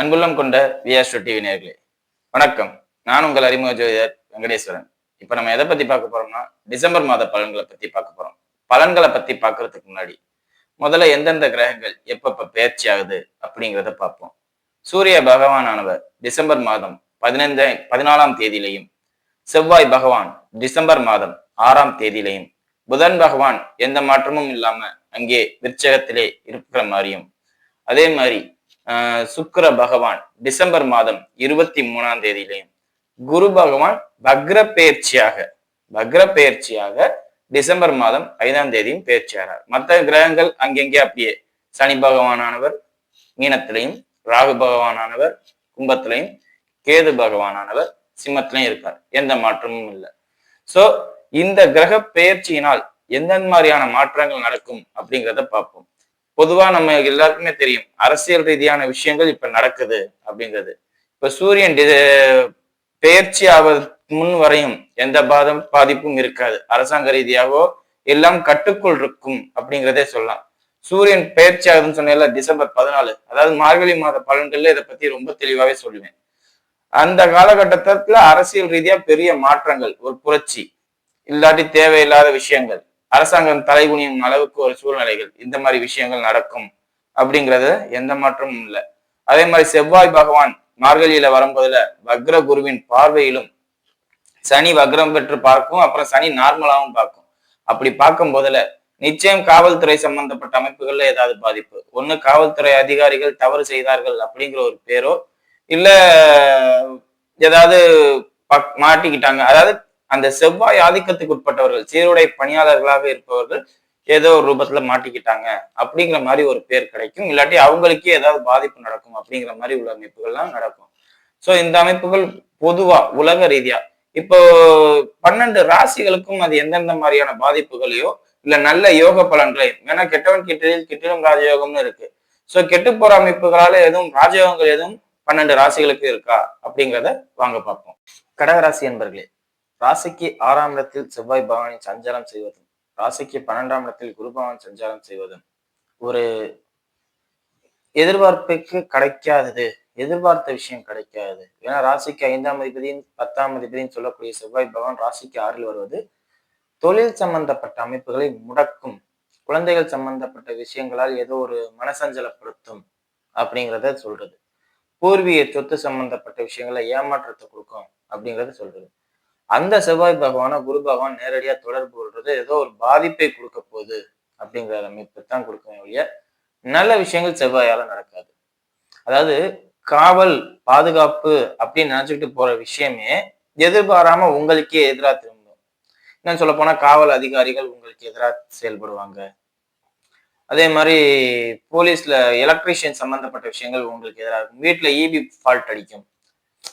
அன்புள்ளம் கொண்ட விஆஸ்ட்ரோ டிவி நேர்களே வணக்கம். நான் உங்கள் அறிமுக ஜோதிடர் வெங்கடேஸ்வரன். இப்போ நம்ம எதை பத்தி பார்க்க போறோம்னா டிசம்பர் மாத பலன்களை பத்தி பார்க்க போறோம். பலன்களை பத்தி பார்க்கறதுக்கு முன்னாடி முதல்ல எந்தெந்த கிரகங்கள் எப்பப்ப பயிற்சி ஆகுது அப்படிங்கிறத பார்ப்போம். சூரிய பகவானானவர் டிசம்பர் மாதம் பதினைந்து பதினாலாம் தேதியிலையும் செவ்வாய் பகவான் டிசம்பர் மாதம் ஆறாம் தேதியிலையும் புதன் பகவான் எந்த மாற்றமும் இல்லாம அங்கே விற்சகத்திலே இருக்கிற மாதிரியும் அதே மாதிரி சுக்கிர பகவான் டிசம்பர் மாதம் இருபத்தி மூணாம் தேதியிலையும் குரு பகவான் பக்ர பெயர்ச்சியாக பக்ர பெயர்ச்சியாக டிசம்பர் மாதம் ஐந்தாம் தேதியும் பெயர்ச்சியாகிறார். மற்ற கிரகங்கள் அங்கெங்கே அப்படியே சனி பகவானானவர் மீனத்திலையும் ராகு பகவானானவர் கும்பத்திலையும் கேது பகவானானவர் சிம்மத்திலையும் இருக்கார். எந்த மாற்றமும் இல்லை. சோ இந்த கிரக பெயர்ச்சியினால் எந்தெந்த மாதிரியான மாற்றங்கள் நடக்கும் அப்படிங்கிறத பார்ப்போம். பொதுவா நம்ம எல்லாருக்குமே தெரியும். அரசியல் ரீதியான விஷயங்கள் இப்ப நடக்குது அப்படிங்கிறது. இப்ப சூரியன் பெயர்ச்சி ஆவது முன் வரையும் எந்த பாதம் பாதிப்பும் இருக்காது. அரசாங்க ரீதியாகவோ எல்லாம் கட்டுக்குள் இருக்கும் அப்படிங்கிறதே சொல்லலாம். சூரியன் பெயர்ச்சி ஆகுதுன்னு சொன்னேன்ல டிசம்பர் பதினாலு. அதாவது மார்கழி மாத பலன்கள்ல இதை பத்தி ரொம்ப தெளிவாவே சொல்லுவேன். அந்த காலகட்டத்துல அரசியல் ரீதியா பெரிய மாற்றங்கள் ஒரு புரட்சி. இல்லாட்டி தேவையில்லாத விஷயங்கள். அரசாங்கம் தலைகுனியும் அளவுக்கு ஒரு சூழ்நிலைகள். இந்த மாதிரி விஷயங்கள் நடக்கும் அப்படிங்கறது எந்த மாற்றமும் இல்லை. அதே மாதிரி செவ்வாய் பகவான் மார்கழியில வரும்போதுல வக்ர குருவின் பார்வையிலும் சனி வக்ரம் பெற்று பார்க்கும் அப்புறம் சனி நார்மலாவும் பார்க்கும். அப்படி பார்க்கும் போதுல நிச்சயம் காவல்துறை சம்பந்தப்பட்ட அமைப்புகள்ல ஏதாவது பாதிப்பு. ஒண்ணு காவல்துறை அதிகாரிகள் தவறு செய்தார்கள் அப்படிங்கிற ஒரு பேரோ இல்ல ஏதாவது பக்- மாட்டிக்கிட்டாங்க. அதாவது அந்த செவ்வாய் ஆதிக்கத்துக்கு உட்பட்டவர்கள் சீருடை பணியாளர்களாக இருப்பவர்கள் ஏதோ ஒரு ரூபத்துல மாட்டிக்கிட்டாங்க அப்படிங்கிற மாதிரி ஒரு பேர் கிடைக்கும். இல்லாட்டி அவங்களுக்கே ஏதாவது பாதிப்பு நடக்கும் அப்படிங்கிற மாதிரி உள்ள அமைப்புகள்லாம் நடக்கும். சோ இந்த அமைப்புகள் பொதுவா உலக ரீதியா இப்போ பன்னெண்டு ராசிகளுக்கும் அது எந்தெந்த மாதிரியான பாதிப்புகளையோ இல்ல நல்ல யோக பலன்களையும் ஏன்னா கெட்டவன் கெட்டில் கிட்டிலும் ராஜயோகம்னு இருக்கு. சோ கெட்டு போற அமைப்புகளால எதுவும் ராஜயோகங்கள் எதுவும் பன்னெண்டு ராசிகளுக்கு இருக்கா அப்படிங்கிறத வாங்க பார்ப்போம். கடகராசி என்பர்களே ராசிக்கு ஆறாம் இடத்தில் செவ்வாய் பகவானை சஞ்சாரம் செய்வதும் ராசிக்கு பன்னெண்டாம் இடத்தில் குரு பகவான் சஞ்சாரம் செய்வதும் ஒரு எதிர்பார்ப்புக்கு கிடைக்காதது எதிர்பார்த்த விஷயம் கிடைக்காது. ஏன்னா ராசிக்கு ஐந்தாம் அதிபதியின் பத்தாம் அதிபதியின் சொல்லக்கூடிய செவ்வாய் பகவான் ராசிக்கு ஆறில் வருவது தொழில் சம்பந்தப்பட்ட அமைப்புகளை முடக்கும். குழந்தைகள் சம்பந்தப்பட்ட விஷயங்களால் ஏதோ ஒரு மனசஞ்சலப்படுத்தும் அப்படிங்கிறத சொல்றது. பூர்வீக சொத்து சம்பந்தப்பட்ட விஷயங்களை ஏமாற்றத்தை கொடுக்கும் அப்படிங்கறத சொல்றது. அந்த செவ்வாய் பகவானை குரு பகவான் நேரடியா தொடர்பு கொள்றது ஏதோ ஒரு பாதிப்பை கொடுக்க போகுது அப்படிங்கிற அமைப்பு தான் கொடுக்கும் ஒழிய நல்ல விஷயங்கள் செவ்வாயால நடக்காது. அதாவது காவல் பாதுகாப்பு அப்படின்னு நினைச்சுக்கிட்டு போற விஷயமே எதிர்பாராம உங்களுக்கே எதிராக திரும்பும். என்னன்னு சொல்ல போனா காவல் அதிகாரிகள் உங்களுக்கு எதிராக செயல்படுவாங்க. அதே மாதிரி போலீஸ்ல எலக்ட்ரீஷியன் சம்பந்தப்பட்ட விஷயங்கள் உங்களுக்கு எதிராக இருக்கும். வீட்டுல இபி ஃபால்ட் அடிக்கும்.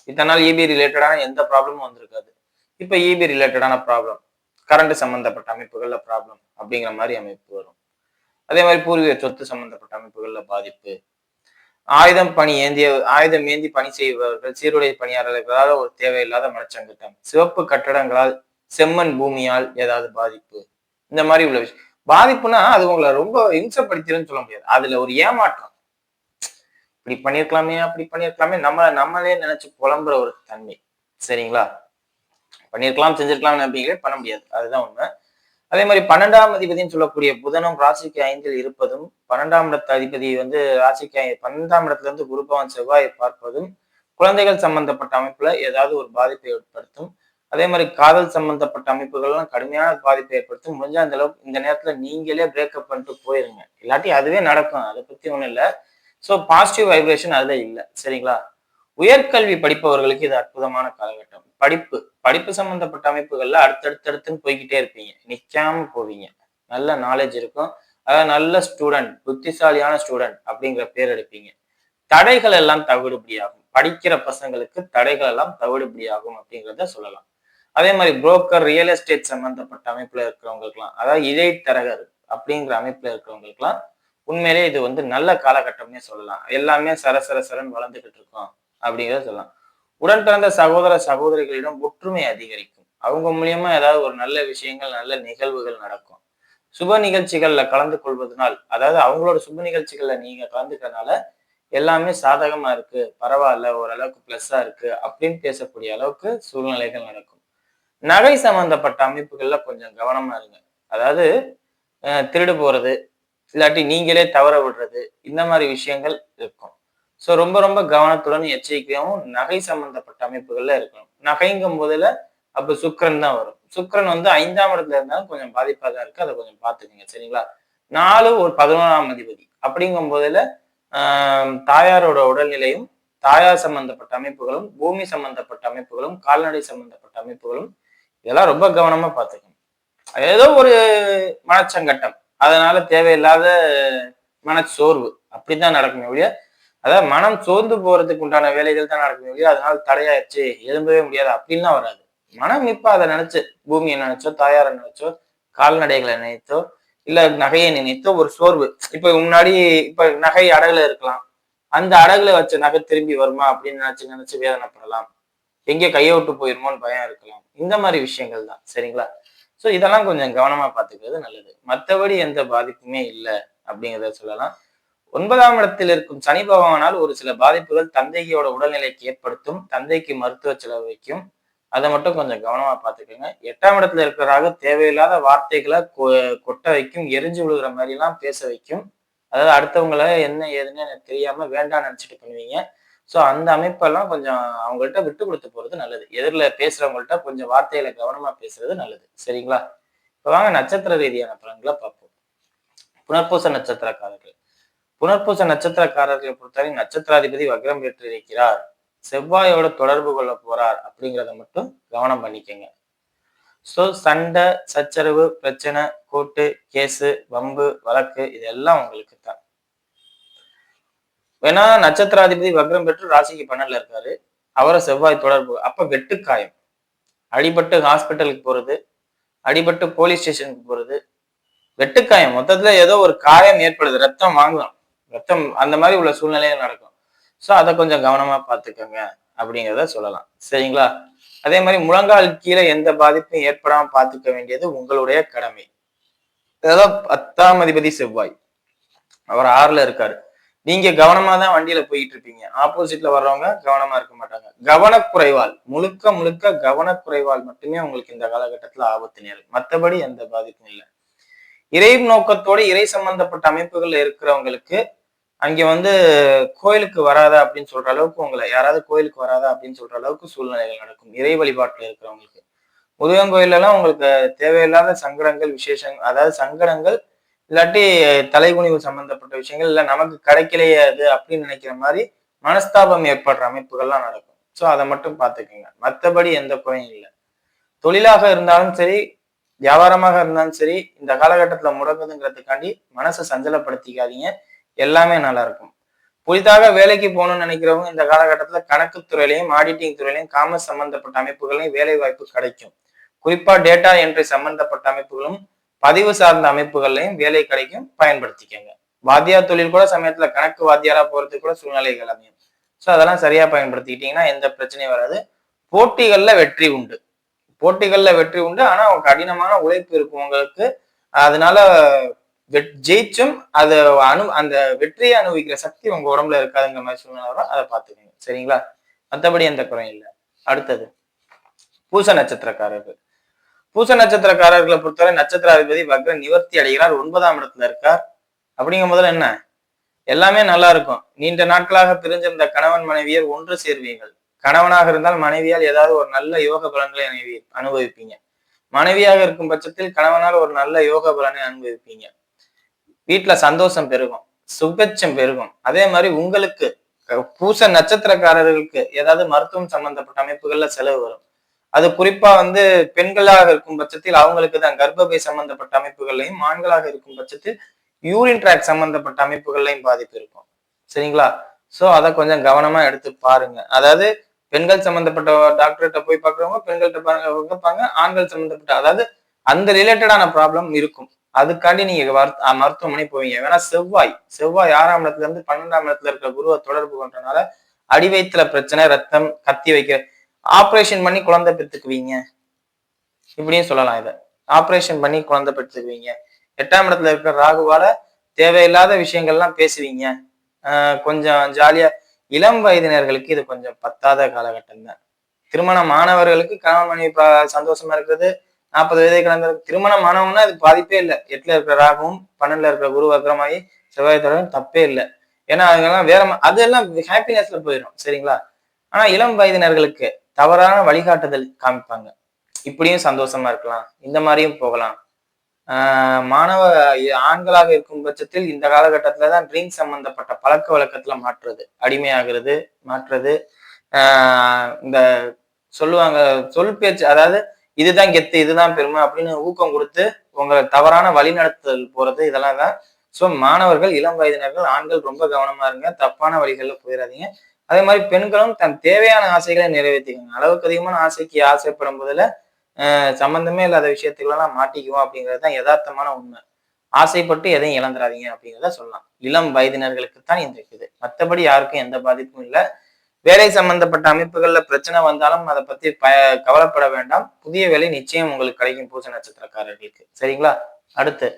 இத்தனை நாள் இபி ரிலேட்டடான எந்த ப்ராப்ளமும் வந்திருக்காது. இப்ப இபி ரிலேட்டடான ப்ராப்ளம் கரண்ட் சம்பந்தப்பட்ட அமைப்புகள்ல ப்ராப்ளம் அப்படிங்கிற மாதிரி அமைப்பு வரும். அதே மாதிரி பூர்வீக சொத்து சம்பந்தப்பட்ட அமைப்புகள்ல பாதிப்பு. ஆயுதம் பணி ஏந்திய ஆயுதம் ஏந்தி பணி செய்பவர்கள் சீருடை பணியாளர்களால் ஒரு தேவையில்லாத மனச்சங்கட்டம் சிவப்பு கட்டடங்களால் செம்மண் பூமியால் ஏதாவது பாதிப்பு. இந்த மாதிரி உள்ள விஷயம். பாதிப்புனா அது உங்களை ரொம்ப இம்சப்படுத்திடுன்னு சொல்ல முடியாது. அதுல ஒரு ஏமாற்றம். இப்படி பண்ணியிருக்கலாமே அப்படி பண்ணியிருக்கலாமே நம்மளை நம்மளே நினைச்சு புலம்புற ஒரு தன்மை. சரிங்களா? பண்ணியிருக்கலாம் செஞ்சிருக்கலாம் அப்படிங்கிறே பண்ண முடியாது. அதுதான் உண்மை. அதே மாதிரி பன்னெண்டாம் அதிபதினு சொல்லக்கூடிய புதனும் ராசிக்கு ஐந்தில் இருப்பதும் பன்னெண்டாம் இடத்து அதிபதி வந்து ராசிக்கு பன்னெண்டாம் இடத்துல இருந்து குருபவன் செவ்வாயை பார்ப்பதும் குழந்தைகள் சம்பந்தப்பட்ட அமைப்புல ஏதாவது ஒரு பாதிப்பை ஏற்படுத்தும். அதே மாதிரி காதல் சம்பந்தப்பட்ட அமைப்புகள்லாம் கடுமையான பாதிப்பை ஏற்படுத்தும். முடிஞ்ச அந்த அளவுக்கு இந்த நேரத்துல நீங்களே பிரேக்கப் பண்ணிட்டு போயிருங்க. இல்லாட்டி அதுவே நடக்கும். அதை பத்தி ஒண்ணும் இல்லை. ஸோ பாசிட்டிவ் வைப்ரேஷன் அதுல இல்லை. சரிங்களா? உயர்கல்வி படிப்பவர்களுக்கு இது அற்புதமான காலகட்டம். படிப்பு. படிப்பு சம்பந்தப்பட்ட அமைப்புகள்ல அடுத்தடுத்தடுத்துன்னு போய்கிட்டே இருப்பீங்க. நிக்காம போவீங்க. நல்ல நாலேஜ் இருக்கும். அதாவது நல்ல ஸ்டூடெண்ட் புத்திசாலியான ஸ்டூடெண்ட் அப்படிங்கிற பேர் எடுப்பீங்க. தடைகள் எல்லாம் தவிடுபடியாகும். படிக்கிற பசங்களுக்கு தடைகள் எல்லாம் தவிடுபடியாகும் அப்படிங்கிறத சொல்லலாம். அதே மாதிரி புரோக்கர் ரியல் எஸ்டேட் சம்பந்தப்பட்ட அமைப்புல இருக்கிறவங்களுக்குலாம் அதாவது இடைத்தரகர் அப்படிங்கிற அமைப்புல இருக்கிறவங்களுக்குலாம் உண்மையிலே இது வந்து நல்ல காலகட்டம்னே சொல்லலாம். எல்லாமே சர சர வளர்ந்துகிட்டு இருக்கோம் அப்படிங்கிறத சொல்லலாம். உடன் பிறந்த சகோதர சகோதரிகளிடம் ஒற்றுமை அதிகரிக்கும். அவங்க மூலியமா ஏதாவது ஒரு நல்ல விஷயங்கள் நல்ல நிகழ்வுகள் நடக்கும். சுப நிகழ்ச்சிகள்ல கலந்து கொள்வதனால் அதாவது அவங்களோட சுப நிகழ்ச்சிகள்ல நீங்க கலந்துக்கிறதுனால எல்லாமே சாதகமா இருக்கு. பரவாயில்ல ஓரளவுக்கு பிளஸ்ஸா இருக்கு அப்படின்னு பேசக்கூடிய அளவுக்கு சூழ்நிலைகள் நடக்கும். நகை சம்பந்தப்பட்ட அமைப்புகள்ல கொஞ்சம் கவனமா இருங்க. அதாவது திருடு போறது இல்லாட்டி நீங்களே தவற விடுறது இந்த மாதிரி விஷயங்கள் இருக்கும். ஸோ ரொம்ப ரொம்ப கவனத்துடன் எச்சரிக்கையாகவும் நகை சம்பந்தப்பட்ட அமைப்புகள்ல இருக்கணும். நகைங்கும் போதுல அப்போ சுக்கரன் தான் வரும். சுக்கரன் வந்து ஐந்தாம் இடத்துல இருந்தாலும் கொஞ்சம் பாதிப்பாக தான் இருக்கு. அதை கொஞ்சம் பார்த்துக்கோங்க சரிங்களா? நாலு ஒரு பதினோராம் அதிபதி. அப்படிங்கும் போதுல ஆஹ் தாயாரோட உடல்நிலையும் தாயார் சம்பந்தப்பட்ட அமைப்புகளும் பூமி சம்பந்தப்பட்ட அமைப்புகளும் கால்நடை சம்பந்தப்பட்ட அமைப்புகளும் இதெல்லாம் ரொம்ப கவனமா பார்த்துக்கணும். ஏதோ ஒரு மனச்சங்கட்டம். அதனால தேவையில்லாத மனச்சோர்வு. அப்படித்தான் நடக்கணும் ஒழிய அதாவது மனம் சோர்ந்து போறதுக்கு உண்டான வேலைகள் தான் நடக்க முடியும் அதனால தடையாயிருச்சு எழும்பவே முடியாது அப்படின்லாம் வராது. மனம் இப்ப அதை நினைச்சு பூமியை நினைச்சோ தாயாரை நினைச்சோ கால்நடைகளை நினைத்தோ இல்ல நகையை நினைத்தோ ஒரு சோர்வு. இப்ப முன்னாடி இப்ப நகை அடகுல இருக்கலாம். அந்த அடகுல வச்ச நகை திரும்பி வருமா அப்படின்னு நினைச்சு நினைச்சு வேதனைப்படலாம். எங்கே கையை விட்டு போயிருமோன்னு பயம் இருக்கலாம். இந்த மாதிரி விஷயங்கள் தான். சரிங்களா? ஸோ இதெல்லாம் கொஞ்சம் கவனமா பாத்துக்கிறது நல்லது. மற்றபடி எந்த பாதிப்புமே இல்லை அப்படிங்கிறத சொல்லலாம். ஒன்பதாம் இடத்தில் இருக்கும் சனி பகவானால் ஒரு சில பாதிப்புகள் தந்தையோட உடல்நிலைக்கு ஏற்படுத்தும் தந்தைக்கு மருத்துவ செலவு வைக்கும். அதை மட்டும் கொஞ்சம் கவனமா பார்த்துக்கோங்க. எட்டாம் இடத்துல இருக்கிறதாக தேவையில்லாத வார்த்தைகளை கொ- கொட்ட வைக்கும் எரிஞ்சு விழுகிற மாதிரி எல்லாம் பேச வைக்கும். அதாவது அடுத்தவங்கள என்ன ஏதுன்னு எனக்கு தெரியாம வேண்டாம் நினைச்சிட்டு பண்ணுவீங்க. ஸோ அந்த அமைப்பெல்லாம் கொஞ்சம் அவங்கள்ட்ட விட்டு கொடுத்து போறது நல்லது. எதிரில் பேசுறவங்கள்ட்ட கொஞ்சம் வார்த்தைகளை கவனமா பேசுறது நல்லது. சரிங்களா? இப்போ வாங்க நட்சத்திர ரீதியான பலன்களை பார்ப்போம். புனர்பூச நட்சத்திரக்காரர்கள். புனர்பூச நட்சத்திரக்காரர்களை பொறுத்தவரை நட்சத்திராதிபதி வக்ரம் பெற்றிருக்கிறார். செவ்வாயோட தொடர்பு கொள்ள போறார் அப்படிங்கிறத மட்டும் கவனம் பண்ணிக்கங்க. ஸோ சண்டை சச்சரவு பிரச்சனை கூட்டு கேஸு வம்பு வழக்கு இதெல்லாம் உங்களுக்கு தான். வேணா நட்சத்திராதிபதி வக்ரம் பெற்று ராசிக்கு பன்னெண்டுல இருக்காரு. அவரை செவ்வாய் தொடர்பு அப்ப வெட்டுக்காயம். அடிபட்டு ஹாஸ்பிட்டலுக்கு போறது அடிபட்டு போலீஸ் ஸ்டேஷனுக்கு போறது வெட்டுக்காயம். மொத்தத்துல ஏதோ ஒரு காயம் ஏற்படுது ரத்தம் வாங்கலாம். ரத்தம் அந்த மாதிரி உள்ள சூழ்நிலைகள் நடக்கும். ஸோ அதை கொஞ்சம் கவனமா பார்த்துக்கோங்க அப்படிங்கிறத சொல்லலாம். சரிங்களா? அதே மாதிரி முழங்கால் கீழே எந்த பாதிப்பும் ஏற்படாம பார்த்துக்க வேண்டியது உங்களுடைய கடமை. அதாவது பத்தாம் அதிபதி செவ்வாய். அவர் ஆறுல இருக்காரு. நீங்க கவனமா தான் வண்டியில போயிட்டு இருப்பீங்க. ஆப்போசிட்ல வர்றவங்க கவனமா இருக்க மாட்டாங்க. கவனக்குறைவால் முழுக்க முழுக்க கவனக்குறைவால் மட்டுமே உங்களுக்கு இந்த காலகட்டத்துல ஆபத்து நேரும் மற்றபடி எந்த பாதிப்பும் இல்லை. இறை நோக்கத்தோட இறை சம்பந்தப்பட்ட அமைப்புகள்ல இருக்கிறவங்களுக்கு அங்க வந்து கோயிலுக்கு வராதா அப்படின்னு சொல்ற அளவுக்கு உங்களை யாராவது கோயிலுக்கு வராதா அப்படின்னு சொல்ற அளவுக்கு சூழ்நிலைகள் நடக்கும். இறை வழிபாட்டுல இருக்கிறவங்களுக்கு. முருகன் கோயில்ல உங்களுக்கு தேவையில்லாத சங்கடங்கள் விசேஷம் அதாவது சங்கடங்கள் இல்லாட்டி தலைகுனிவு சம்பந்தப்பட்ட விஷயங்கள் இல்லை நமக்கு கிடைக்கலையே அது அப்படின்னு நினைக்கிற மாதிரி மனஸ்தாபம் ஏற்படுற அமைப்புகள்லாம் நடக்கும். ஸோ அதை மட்டும் பார்த்துக்கோங்க. மற்றபடி எந்த குறையும் இல்லை. தொழிலாக இருந்தாலும் சரி வியாபாரமாக இருந்தாலும் சரி இந்த காலகட்டத்தில் முடங்குதுங்கிறதுக்காண்டி மனசை சஞ்சலப்படுத்திக்காதீங்க. எல்லாமே நல்லா இருக்கும் புதிதாக வேலைக்கு போகணும்னு நினைக்கிறவங்க இந்த காலகட்டத்துல கணக்கு துறையிலையும் ஆடிட்டிங் துறையிலையும் காமர்ஸ் சம்பந்தப்பட்ட அமைப்புகளையும் வேலை வாய்ப்பு கிடைக்கும். குறிப்பா டேட்டா என்ட்ரி சம்பந்தப்பட்ட அமைப்புகளும் பதிவு சார்ந்த அமைப்புகள்லையும் வேலை கிடைக்கும். பயன்படுத்திக்கங்க. வாத்தியார் தொழில் கூட சமயத்துல கணக்கு வாத்தியாரா போறதுக்கு கூட சூழ்நிலைகள் அமையும். ஸோ அதெல்லாம் சரியா பயன்படுத்திக்கிட்டீங்கன்னா எந்த பிரச்சனையும் வராது. போட்டிகள்ல வெற்றி உண்டு. போட்டிகள்ல வெற்றி உண்டு. ஆனா கடினமான உழைப்பு இருக்கும் உங்களுக்கு. அதனால ஜெயிச்சும் அதை அனு அந்த வெற்றியை அனுபவிக்கிற சக்தி உங்க உடம்புல இருக்காதுங்கிற மாதிரி சூழ்நிலை வரும். அதை பார்த்துக்கோங்க. சரிங்களா? மற்றபடி எந்த குறையும் இல்லை. அடுத்தது. பூச நட்சத்திரக்காரர்கள். பூச நட்சத்திரக்காரர்களை பொறுத்தவரை நட்சத்திராதிபதி வக்ர நிவர்த்தி அடைகிறார். ஒன்பதாம் இடத்துல இருக்கார். அப்படிங்கும் போதுல என்ன? எல்லாமே நல்லா இருக்கும். நீண்ட நாட்களாக பிரிஞ்சிருந்த கணவன் மனைவியர் ஒன்று சேர்வீர்கள். கணவனாக இருந்தால் மனைவியால் ஏதாவது ஒரு நல்ல யோக பலன்களை அனுபவி அனுபவிப்பீங்க. மனைவியாக இருக்கும் பட்சத்தில் கணவனால் ஒரு நல்ல யோக பலனை அனுபவிப்பீங்க. வீட்டுல சந்தோஷம் பெருகும் சுபட்சம் பெருகும். அதே மாதிரி உங்களுக்கு பூச நட்சத்திரக்காரர்களுக்கு ஏதாவது மருத்துவம் சம்பந்தப்பட்ட அமைப்புகள்ல செலவு வரும். அது குறிப்பா வந்து பெண்களாக இருக்கும் பட்சத்தில் அவங்களுக்கு தான் கர்ப்பப்பை சம்பந்தப்பட்ட அமைப்புகள்லையும் ஆண்களாக இருக்கும் பட்சத்தில் யூரின் ட்ராக் சம்பந்தப்பட்ட அமைப்புகள்லையும் பாதிப்பு இருக்கும். சரிங்களா? சோ அதை கொஞ்சம் கவனமா எடுத்து பாருங்க. அதாவது பெண்கள் சம்பந்தப்பட்ட டாக்டர்கிட்ட போய் பார்க்குறவங்க பெண்கள்கிட்ட பார்ப்பாங்க ஆண்கள் சம்பந்தப்பட்ட அதாவது அந்த ரிலேட்டடான ப்ராப்ளம் இருக்கும். அதுக்காண்டி நீங்க மருத்துவமனை போவீங்க. வேணா செவ்வாய் செவ்வாய் ஆறாம் இடத்துல இருந்து பன்னெண்டாம் இடத்துல இருக்கிற குருவை தொடர்பு கொண்டனால அடி வயிற்றுல பிரச்சனை ரத்தம் கத்தி வைக்க ஆப்ரேஷன் பண்ணி குழந்தை பெற்றுக்குவீங்க. இப்படியும் சொல்லலாம் இதை. ஆப்ரேஷன் பண்ணி குழந்தை பெற்றுக்குவீங்க. எட்டாம் இடத்துல இருக்கிற ராகுவால தேவையில்லாத விஷயங்கள்லாம் பேசுவீங்க. கொஞ்சம் ஜாலியா இளம் வயதினர்களுக்கு இது கொஞ்சம் பத்தாத காலகட்டம் தான் திருமணம் மாணவர்களுக்கு கணவன் மனைவி சந்தோஷமா இருக்கிறது. நாற்பது வயதை கடந்த திருமணம் ஆனவங்கன்னா அது பாதிப்பே இல்லை. எட்டுல இருக்கிற ராகவும் பன்னெண்டுல இருக்கிற குரு வக்கரமாயி செவ்வாய் தொடரும் தப்பே இல்லை. ஏன்னா அதுங்கெல்லாம் வேற அதெல்லாம் ஹாப்பினஸ்ல போயிடும் சரிங்களா? ஆனா இளம் வயதினர்களுக்கு தவறான வழிகாட்டுதல் காமிப்பாங்க. இப்படியும் சந்தோஷமா இருக்கலாம். இந்த மாதிரியும் போகலாம். ஆஹ் மாணவ ஆண்களாக இருக்கும் பட்சத்தில் இந்த காலகட்டத்துல தான் ட்ரிங்க் சம்பந்தப்பட்ட பழக்க வழக்கத்துல மாற்றுறது. அடிமையாகிறது மாற்றுறது. ஆஹ் இந்த சொல்லுவாங்க சொல் பேச்சு அதாவது இதுதான் கெத்து இதுதான் பெருமை அப்படின்னு ஊக்கம் கொடுத்து உங்களை தவறான வழிநடத்துதல் போறது இதெல்லாம் தான். ஸோ மாணவர்கள் இளம் வயதினர்கள் ஆண்கள் ரொம்ப கவனமா இருங்க. தப்பான வழிகள்ல போயிடாதீங்க அதே மாதிரி பெண்களும் தன் தேவையான ஆசைகளை நிறைவேற்றிக்கணும் அளவுக்கு அதிகமான ஆசைக்கு ஆசைப்படும் போதுல சம்பந்தமே இல்லாத விஷயத்துக்கெல்லாம் மாட்டிக்குவோம் அப்படிங்கிறது தான் யதார்த்தமான உண்மை. ஆசைப்பட்டு எதையும் இழந்துடாதீங்க அப்படிங்கிறத சொல்லலாம். இளம் வயதினர்களுக்கு தான் இந்த இது மற்றபடி யாருக்கும் எந்த பாதிப்பும் இல்லை. வேலை சம்பந்தப்பட்ட அமைப்புகள்ல பிரச்சனை வந்தாலும் அதை பத்தி ப கவலைப்பட வேண்டாம். புதிய வேலை நிச்சயம் உங்களுக்கு கிடைக்கும். பூச நட்சத்திரக்காரர்களுக்கு. சரிங்களா? அடுத்து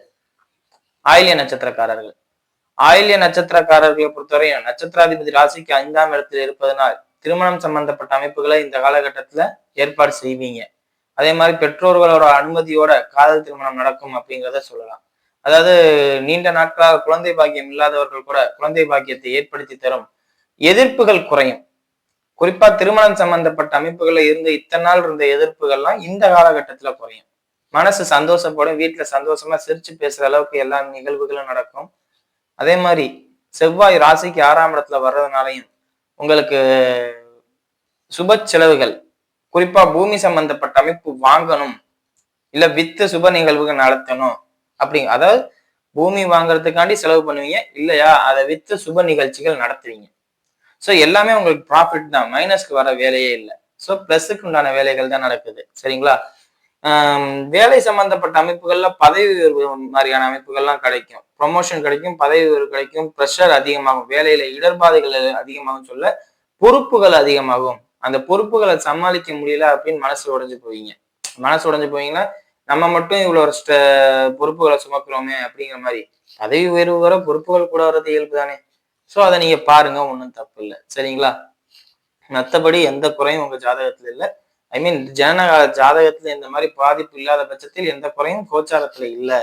ஆயில்ய நட்சத்திரக்காரர்கள். ஆயில்ய நட்சத்திரக்காரர்களை பொறுத்தவரையும் நட்சத்திராதிபதி ராசிக்கு ஐந்தாம் இடத்தில் இருப்பதனால் திருமணம் சம்பந்தப்பட்ட அமைப்புகளை இந்த காலகட்டத்துல ஏற்பாடு செய்வீங்க. அதே மாதிரி பெற்றோர்களோட அனுமதியோட காதல் திருமணம் நடக்கும் அப்படிங்கிறத சொல்லலாம். அதாவது நீண்ட நாட்களாக குழந்தை பாக்கியம் இல்லாதவர்கள் கூட குழந்தை பாக்கியத்தை ஏற்படுத்தி தரும் எதிர்ப்புகள் குறையும். குறிப்பா திருமணம் சம்பந்தப்பட்ட அமைப்புகள்ல இருந்த இத்தனை நாள் இருந்த எதிர்ப்புகள்லாம் இந்த காலகட்டத்துல குறையும். மனசு சந்தோஷப்படும் வீட்டுல சந்தோஷமா சிரிச்சு பேசுற அளவுக்கு எல்லா நிகழ்வுகளும் நடக்கும். அதே மாதிரி செவ்வாய் ராசிக்கு ஆறாம் இடத்துல வர்றதுனாலையும் உங்களுக்கு சுப செலவுகள் குறிப்பா பூமி சம்பந்தப்பட்ட அமைப்பு வாங்கணும் இல்ல வித்து சுப நிகழ்வுகள் நடத்தணும் அப்படி அதாவது பூமி வாங்குறதுக்காண்டி செலவு பண்ணுவீங்க இல்லையா? அதை வித்து சுப நிகழ்ச்சிகள் நடத்துவீங்க. ஸோ எல்லாமே உங்களுக்கு ப்ராஃபிட் தான். மைனஸ்க்கு வர வேலையே இல்லை. ஸோ ப்ளஸுக்கு உண்டான வேலைகள் தான் நடக்குது. சரிங்களா? வேலை சம்பந்தப்பட்ட அமைப்புகள்ல பதவி உயர்வு மாதிரியான அமைப்புகள்லாம் கிடைக்கும். ப்ரொமோஷன் கிடைக்கும் பதவி உயர்வு கிடைக்கும் ப்ரெஷர் அதிகமாகும். வேலையில இடர்பாதைகள் அதிகமாகும் சொல்ல பொறுப்புகள் அதிகமாகும். அந்த பொறுப்புகளை சமாளிக்க முடியல அப்படின்னு மனசு உடைஞ்சு போவீங்க. மனசு உடைஞ்சு போவீங்கன்னா நம்ம மட்டும் இவ்வளோ ஒரு பொறுப்புகளை சுமக்கிறோமே அப்படிங்கிற மாதிரி. பதவி உயர்வு வர பொறுப்புகள் கூட வர்றது இயல்பு தானே. ஸோ அதை நீங்க பாருங்க ஒன்றும் தப்பு இல்லை. சரிங்களா? மற்றபடி எந்த குறையும் உங்க ஜாதகத்துல இல்லை. ஐ மீன் ஜனனகால ஜாதகத்துல இந்த மாதிரி பாதிப்பு இல்லாத பட்சத்தில் எந்த குறையும் கோச்சாரத்துல இல்லை.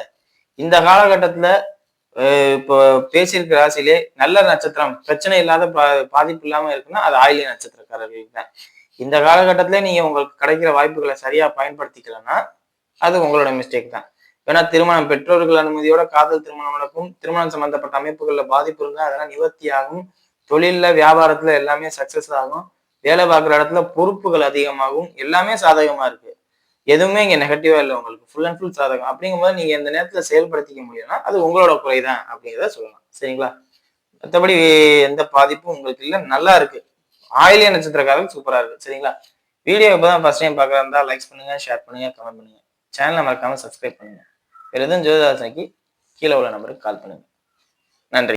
இந்த காலகட்டத்துல இப்போ பேசியிருக்க ராசியிலே நல்ல நட்சத்திரம் பிரச்சனை இல்லாத பாதிப்பு இல்லாம இருக்குன்னா அது ஆயிலிய நட்சத்திரக்காரர்களுக்கு தான். இந்த காலகட்டத்திலே நீங்க உங்களுக்கு கிடைக்கிற வாய்ப்புகளை சரியா பயன்படுத்திக்கலன்னா அது உங்களோட மிஸ்டேக் தான். ஏன்னா திருமணம் பெற்றோர்கள் அனுமதியோட காதல் திருமணம் நடக்கும். திருமணம் சம்பந்தப்பட்ட அமைப்புகள்ல பாதிப்பு இருந்தால் அதெல்லாம் நிவர்த்தி ஆகும். தொழில்ல வியாபாரத்துல எல்லாமே சக்சஸ் ஆகும். வேலை பார்க்குற இடத்துல பொறுப்புகள் அதிகமாகும். எல்லாமே சாதகமா இருக்கு. எதுவுமே இங்க நெகட்டிவா இல்லை உங்களுக்கு. ஃபுல் அண்ட் ஃபுல் சாதகம். அப்படிங்கும்போது நீங்க இந்த நேரத்துல செயல்படுத்திக்க முடியும்னா அது உங்களோட குறைதான் அப்படிங்கிறத சொல்லலாம். சரிங்களா? மற்றபடி எந்த பாதிப்பும் உங்களுக்கு இல்லை. நல்லா இருக்கு. ஆயிலிய நட்சத்திரக்காரர்கள் சூப்பரா இருக்கு. சரிங்களா? வீடியோ இப்பதான் ஃபர்ஸ்ட் டைம் பார்க்குறதா இருந்தா லைக்ஸ் பண்ணுங்க ஷேர் பண்ணுங்க கமெண்ட் பண்ணுங்க. சேனலை மறக்காம சப்ஸ்கிரைப் பண்ணுங்க. வேற எதுவும் ஜோதிதாசனைக்கு கீழே உள்ள நம்பருக்கு கால் பண்ணுங்க. நன்றி.